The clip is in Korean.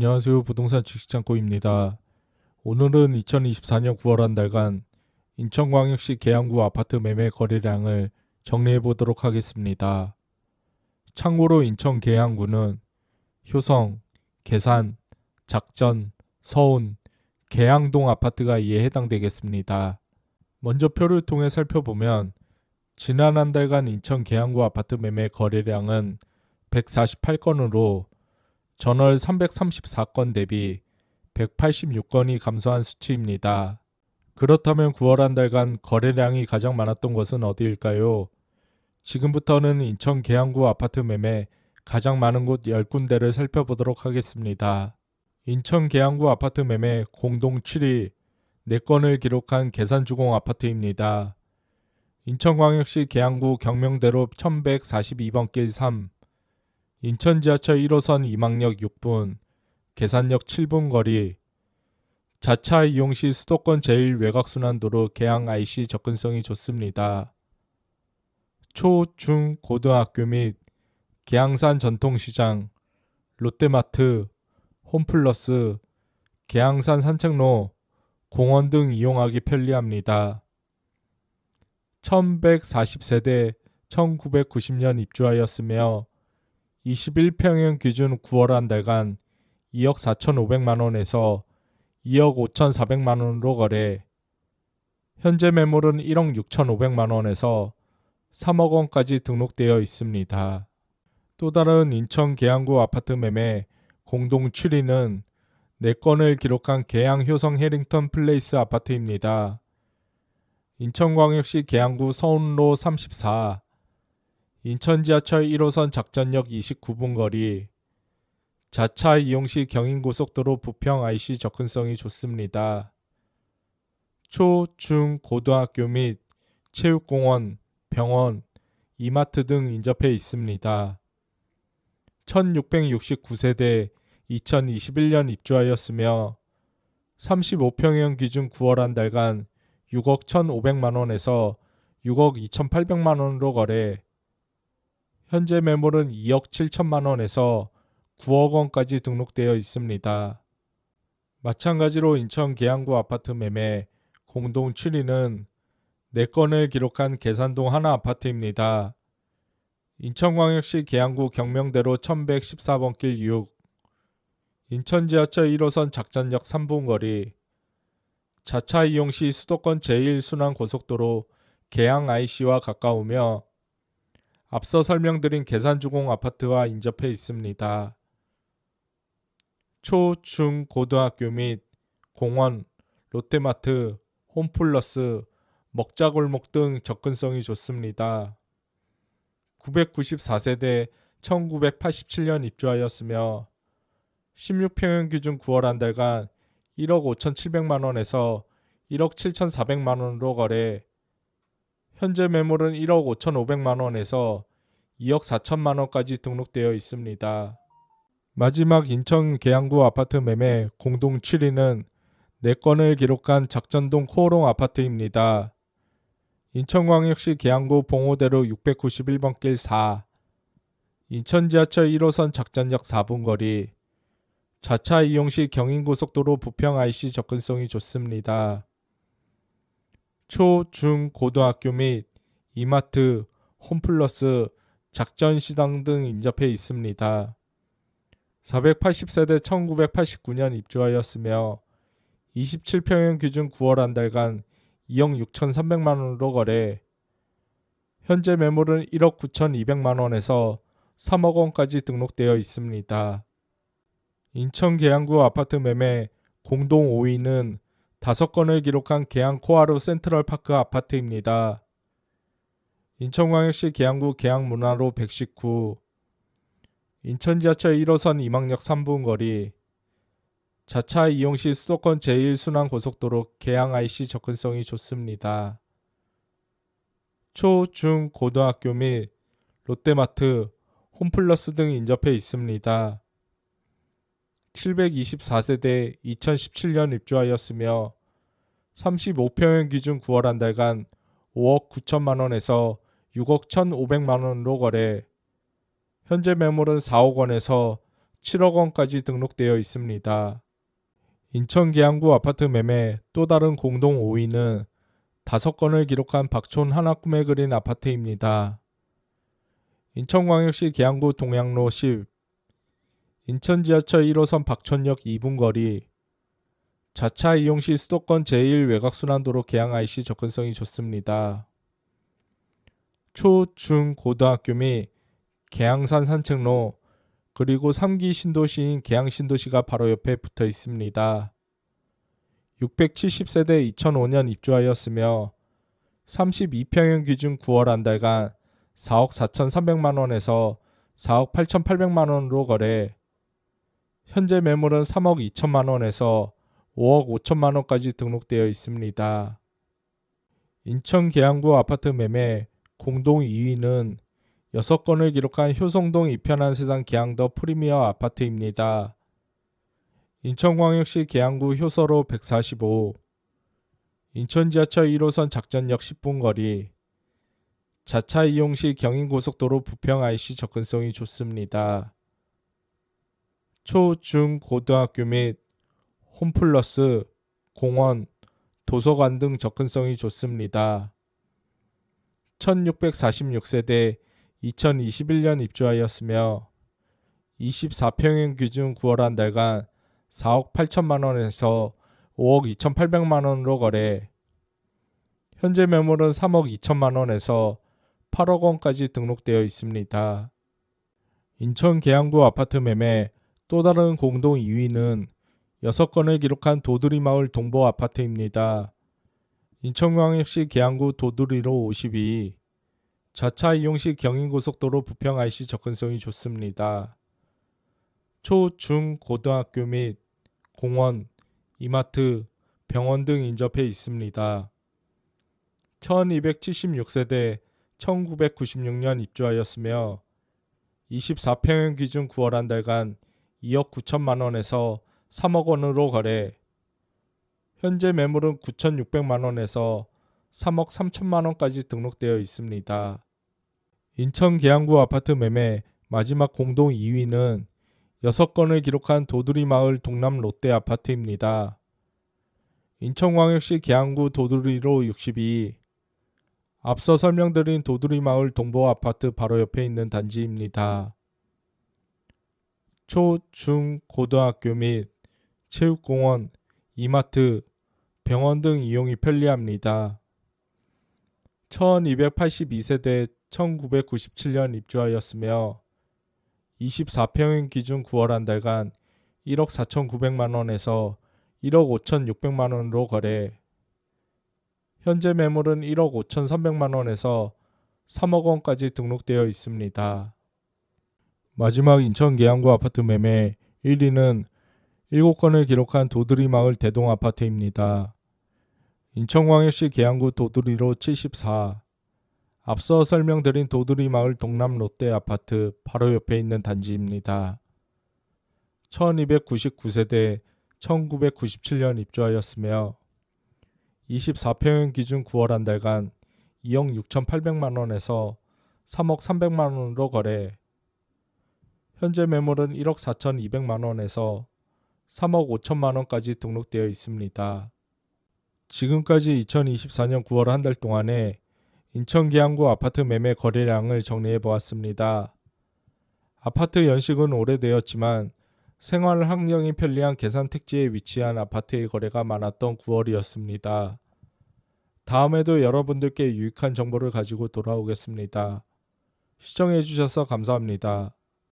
안녕하세요. 부동산 주식창고입니다. 오늘은 2024년 9월 한 달간 인천광역시 계양구 아파트 매매 거래량을 정리해 보도록 하겠습니다. 참고로 인천 계양구는 효성, 계산, 작전, 서운, 계양동 아파트가 이에 해당되겠습니다. 먼저 표를 통해 살펴보면 지난 한 달간 인천 계양구 아파트 매매 거래량은 148건으로 전월 334건 대비 186건이 감소한 수치입니다. 그렇다면 9월 한 달간 거래량이 가장 많았던 곳은 어디일까요? 지금부터는 인천 계양구 아파트 매매 가장 많은 곳 10군데를 살펴보도록 하겠습니다. 인천 계양구 아파트 매매 공동 7위 4건을 기록한 계산주공 아파트입니다. 인천광역시 계양구 경명대로 1142번 길 3, 인천 지하철 1호선 이망역 6분, 계산역 7분 거리, 자차 이용 시 수도권 제1 외곽순환도로 계양 IC 접근성이 좋습니다. 초, 중, 고등학교 및 계양산 전통시장, 롯데마트, 홈플러스, 계양산 산책로, 공원 등 이용하기 편리합니다. 1140세대 1990년 입주하였으며 21평형 기준 9월 한 달간 2억 4,500만 원에서 2억 5,400만 원으로 거래. 현재 매물은 1억 6,500만 원에서 3억 원까지 등록되어 있습니다. 또 다른 인천 계양구 아파트 매매 공동 7위는 4건을 기록한 계양 효성 해링턴 플레이스 아파트입니다. 인천광역시 계양구 서운로 34, 인천 지하철 1호선 작전역 29분 거리, 자차 이용 시 경인고속도로 부평 IC 접근성이 좋습니다. 초, 중, 고등학교 및 체육공원, 병원, 이마트 등 인접해 있습니다. 1669세대 2021년 입주하였으며 35평형 기준 9월 한 달간 6억 1,500만 원에서 6억 2,800만 원으로 거래. 현재 매물은 2억 7천만 원에서 9억 원까지 등록되어 있습니다. 마찬가지로 인천 계양구 아파트 매매 공동 7위는 4건을 기록한 계산동 하나 아파트입니다. 인천광역시 계양구 경명대로 1114번 길 6, 인천 지하철 1호선 작전역 3분 거리, 자차 이용 시 수도권 제1순환 고속도로 계양 IC와 가까우며 앞서 설명드린 계산주공 아파트와 인접해 있습니다. 초, 중, 고등학교 및 공원, 롯데마트, 홈플러스, 먹자골목 등 접근성이 좋습니다. 994세대 1987년 입주하였으며 16평형 기준 9월 한 달간 1억 5,700만 원에서 1억 7,400만 원으로 거래. 현재 매물은 1억 5,500만 원에서 2억 4천만 원까지 등록되어 있습니다. 마지막 인천 계양구 아파트 매매 공동 7위는 4건을 기록한 작전동 코오롱 아파트입니다. 인천광역시 계양구 봉오대로 691번 길 4, 인천 지하철 1호선 작전역 4분 거리, 자차 이용 시 경인고속도로 부평 IC 접근성이 좋습니다. 초, 중, 고등학교 및 이마트, 홈플러스, 작전시당 등 인접해 있습니다. 480세대 1989년 입주하였으며 27평형 기준 9월 한 달간 2억 6,300만 원으로 거래. 현재 매물은 1억 9,200만 원에서 3억 원까지 등록되어 있습니다. 인천 계양구 아파트 매매 공동 5위는 5건을 기록한 계양 코아루 센트럴파크 아파트입니다. 인천광역시 계양구 계양문화로 119, 인천 지하철 1호선 이망역 3분 거리, 자차 이용 시 수도권 제1순환 고속도로 계양 IC 접근성이 좋습니다. 초, 중, 고등학교 및 롯데마트, 홈플러스 등 인접해 있습니다. 724세대 2017년 입주하였으며 35평형 기준 9월 한 달간 5억 9천만 원에서 6억 1,500만 원으로 거래. 현재 매물은 4억 원에서 7억 원까지 등록되어 있습니다. 인천 계양구 아파트 매매 또 다른 공동 5위는 다섯 건을 기록한 박촌 하나 꿈에 그린 아파트입니다. 인천광역시 계양구 동양로 10 인천 지하철 1호선 박촌역 2분 거리 자차 이용 시 수도권 제1 외곽순환도로 계양 IC 접근성이 좋습니다. 초, 중, 고등학교 및 계양산 산책로 그리고 3기 신도시인 계양 신도시가 바로 옆에 붙어 있습니다. 670세대 2005년 입주하였으며 32평형 기준 9월 한 달간 4억 4,300만 원에서 4억 8,800만 원으로 거래. 현재 매물은 3억 2천만 원에서 5억 5천만 원까지 등록되어 있습니다. 인천 계양구 아파트 매매 공동 2위는 6건을 기록한 효성동 이편한 세상 계양더 프리미어 아파트입니다. 인천광역시 계양구 효서로 145 인천 지하철 1호선 작전역 10분 거리 자차 이용 시 경인고속도로 부평 IC 접근성이 좋습니다. 초, 중, 고등학교 및 홈플러스, 공원, 도서관 등 접근성이 좋습니다. 1646세대 2021년 입주하였으며 24평형 기준 9월 한 달간 4억 8천만 원에서 5억 2,800만 원으로 거래. 현재 매물은 3억 2천만 원에서 8억 원까지 등록되어 있습니다. 인천 계양구 아파트 매매 또 다른 공동 2위는 6건을 기록한 도두리 마을 동보 아파트입니다. 인천광역시 계양구 도두리로 52 자차 이용 시 경인고속도로 부평 IC 접근성이 좋습니다. 초, 중, 고등학교 및 공원, 이마트, 병원 등 인접해 있습니다. 1276세대 1996년 입주하였으며 24평형 기준 9월 한 달간 2억 9천만 원에서 3억 원으로 거래. 현재 매물은 9,600만 원에서 3억 3천만 원까지 등록되어 있습니다. 인천 계양구 아파트 매매 마지막 공동 2위는 6건을 기록한 도두리 마을 동남 롯데 아파트입니다. 인천광역시 계양구 도두리로 62 앞서 설명드린 도두리 마을 동보 아파트 바로 옆에 있는 단지입니다. 초, 중, 고등학교 및 체육공원, 이마트, 병원 등 이용이 편리합니다. 1282세대 1997년 입주하였으며 24평형 기준 9월 한 달간 1억 4,900만 원에서 1억 5,600만 원으로 거래. 현재 매물은 1억 5,300만 원에서 3억 원까지 등록되어 있습니다. 마지막 인천 계양구 아파트 매매 1위는 7건을 기록한 도두리 마을 대동 아파트입니다. 인천광역시 계양구 도두리로 74 앞서 설명드린 도두리 마을 동남 롯데 아파트 바로 옆에 있는 단지입니다. 1299세대 1997년 입주하였으며 24평형 기준 9월 한 달간 2억 6,800만 원에서 3억 300만 원으로 거래. 현재 매물은 1억 4,200만 원에서 3억 5천만 원까지 등록되어 있습니다. 지금까지 2024년 9월 한 달 동안에 인천 계양구 아파트 매매 거래량을 정리해 보았습니다. 아파트 연식은 오래되었지만 생활 환경이 편리한 계산 택지에 위치한 아파트의 거래가 많았던 9월이었습니다. 다음에도 여러분들께 유익한 정보를 가지고 돌아오겠습니다. 시청해 주셔서 감사합니다.